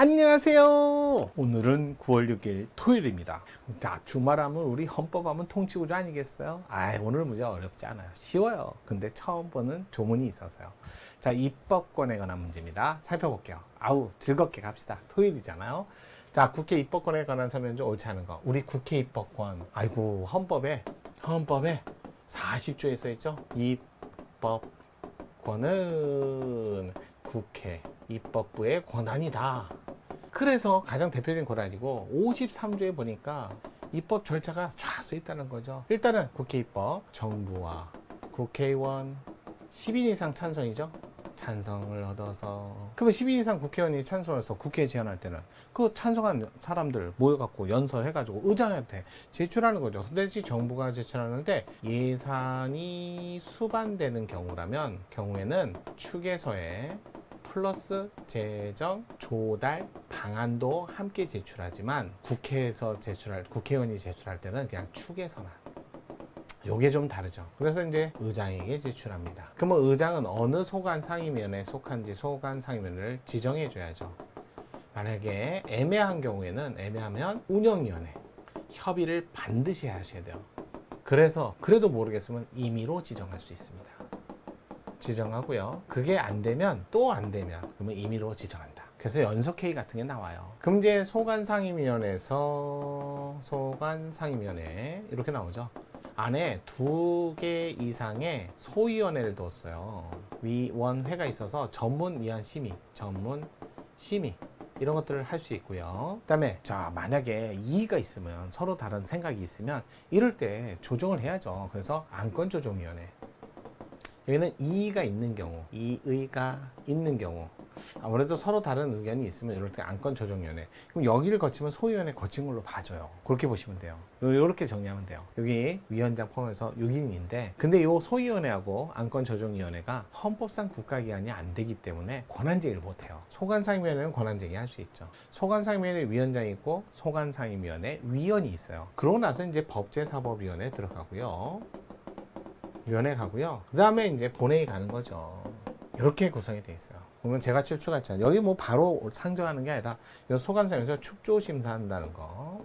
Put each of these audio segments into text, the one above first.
안녕하세요. 오늘은 9월 6일 토요일입니다. 자, 주말하면 우리 헌법하면 통치구조 아니겠어요? 아, 오늘 문제 어렵지 않아요. 쉬워요. 근데 처음 보는 조문이 있어서요. 자, 입법권에 관한 문제입니다. 살펴볼게요. 아우, 즐겁게 갑시다. 토요일이잖아요. 자, 국회 입법권에 관한 설명 좀 옳지 않은 거. 우리 국회 입법권. 아이고, 헌법에, 헌법에 40조에 써 있죠? 입법권은 국회, 입법부의 권한이다. 그래서 가장 대표적인 권한이고 53조에 보니까 입법 절차가 쫙 써 있다는 거죠. 일단은 국회 입법, 정부와 국회의원 10인 이상 찬성이죠. 찬성을 얻어서 그러면 10인 이상 국회의원이 찬성해서 국회에 제안할 때는 그 찬성한 사람들 모여갖고 연설해가지고 의장한테 제출하는 거죠. 근데 이 정부가 제출하는데 예산이 수반되는 경우라면 경우에는 축에서에 플러스 재정 조달 방안도 함께 제출하지만 국회에서 제출할 국회의원이 제출할 때는 그냥 축에서만 요게 좀 다르죠. 그래서 이제 의장에게 제출합니다. 그러면 의장은 어느 소관 상임위원회에 속한지 소관 상임위원회를 지정해 줘야죠. 만약에 애매한 경우에는 애매하면 운영위원회 협의를 반드시 하셔야 돼요. 그래서 그래도 모르겠으면 임의로 지정할 수 있습니다. 지정하고요. 그게 안 되면 또 안 되면 그러면 임의로 지정한다. 그래서 연석 회의 같은 게 나와요. 그럼 이제 소관 상임위원회에서 소관 상임위원회 이렇게 나오죠. 안에 두 개 이상의 소위원회를 뒀어요. 위원회가 있어서 전문 위안 심의, 전문 심의 이런 것들을 할 수 있고요. 그다음에 자 만약에 이의가 있으면 서로 다른 생각이 있으면 이럴 때 조정을 해야죠. 그래서 안건 조정위원회 여기는 이의가 있는 경우, 이의가 있는 경우, 아무래도 서로 다른 의견이 있으면 이럴 때 안건 조정위원회. 그럼 여기를 거치면 소위원회 거친 걸로 봐줘요. 그렇게 보시면 돼요. 이렇게 정리하면 돼요. 여기 위원장 포함해서 6인인데, 근데 이 소위원회하고 안건 조정위원회가 헌법상 국가기관이 안 되기 때문에 권한제기를 못해요. 소관상임위원회는 권한제기 할 수 있죠. 소관상임위원회 위원장이 있고 소관상임위원회 위원이 있어요. 그러고 나서 이제 법제사법위원회 들어가고요. 위원회 가고요. 그 다음에 이제 본회의 가는 거죠. 이렇게 구성이 돼 있어요. 보면 제가 출출했잖아요. 여기 뭐 바로 상정하는 게 아니라 이 소관상에서 축조 심사한다는 거.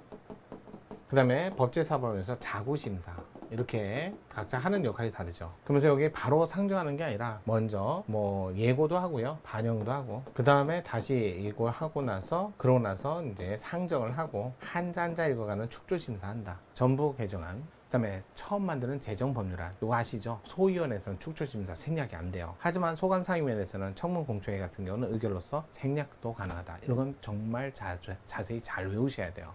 그 다음에 법제사법에서 자구심사. 이렇게 각자 하는 역할이 다르죠. 그러면서 여기 바로 상정하는 게 아니라 먼저 뭐 예고도 하고요. 반영도 하고. 그 다음에 다시 예고를 하고 나서 그러고 나서 이제 상정을 하고 한자 한자 읽어가는 축조심사 한다. 전부 개정안. 그다음에 처음 만드는 재정법률안 이거 아시죠? 소위원회에서는 축조심사 생략이 안 돼요. 하지만 소관상임위원회에서는 청문공청회 같은 경우는 의결로서 생략도 가능하다. 이런 건 정말 자, 자세히 잘 외우셔야 돼요.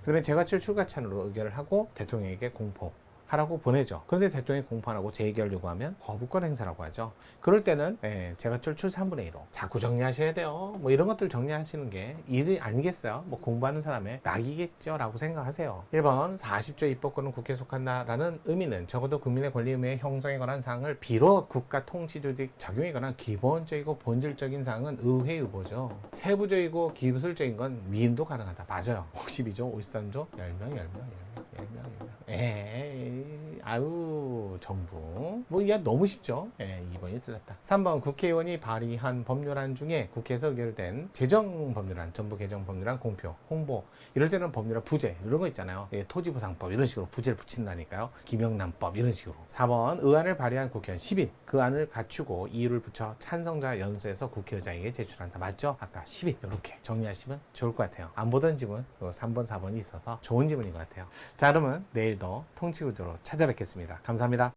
그다음에 제가칠 출가찬으로 의결을 하고 대통령에게 공포. 하라고 보내죠. 그런데 대통령이 공포 안 하고 재의결 요구하면 거부권 행사라고 하죠. 그럴 때는 예, 제가 출출 3분의 1호 자꾸 정리하셔야 돼요. 뭐 이런 것들 정리하시는 게 일이 아니겠어요? 뭐 공부하는 사람의 낙이겠죠? 라고 생각하세요. 1번 40조 입법권은 국회에 속한다라는 의미는 적어도 국민의 권리 의무의 형성에 관한 사항을 비롯 국가 통치 조직 적용에 관한 기본적이고 본질적인 사항은 의회 의보죠. 세부적이고 기술적인 건 미임도 가능하다. 맞아요. 52조, 53조, 10명, 10명, 10명, 10명, 10명. 아유, 정부. 뭐, 이게 너무 쉽죠? 예, 2번이 틀렸다. 3번, 국회의원이 발의한 법률안 중에 국회에서 의결된 재정 법률안, 전부 개정 법률안 공표, 홍보. 이럴 때는 법률안 부재, 이런 거 있잖아요. 예, 토지보상법, 이런 식으로 부재를 붙인다니까요. 김영란법, 이런 식으로. 4번, 의안을 발의한 국회의원 10인. 그 안을 갖추고 이유를 붙여 찬성자 연수해서 국회의장에게 제출한다. 맞죠? 아까 10인. 이렇게 정리하시면 좋을 것 같아요. 안 보던 지문, 3번, 4번이 있어서 좋은 지문인 것 같아요. 자, 그러면 내일 더 통치구조로 찾아 뵙겠습니다. 감사합니다.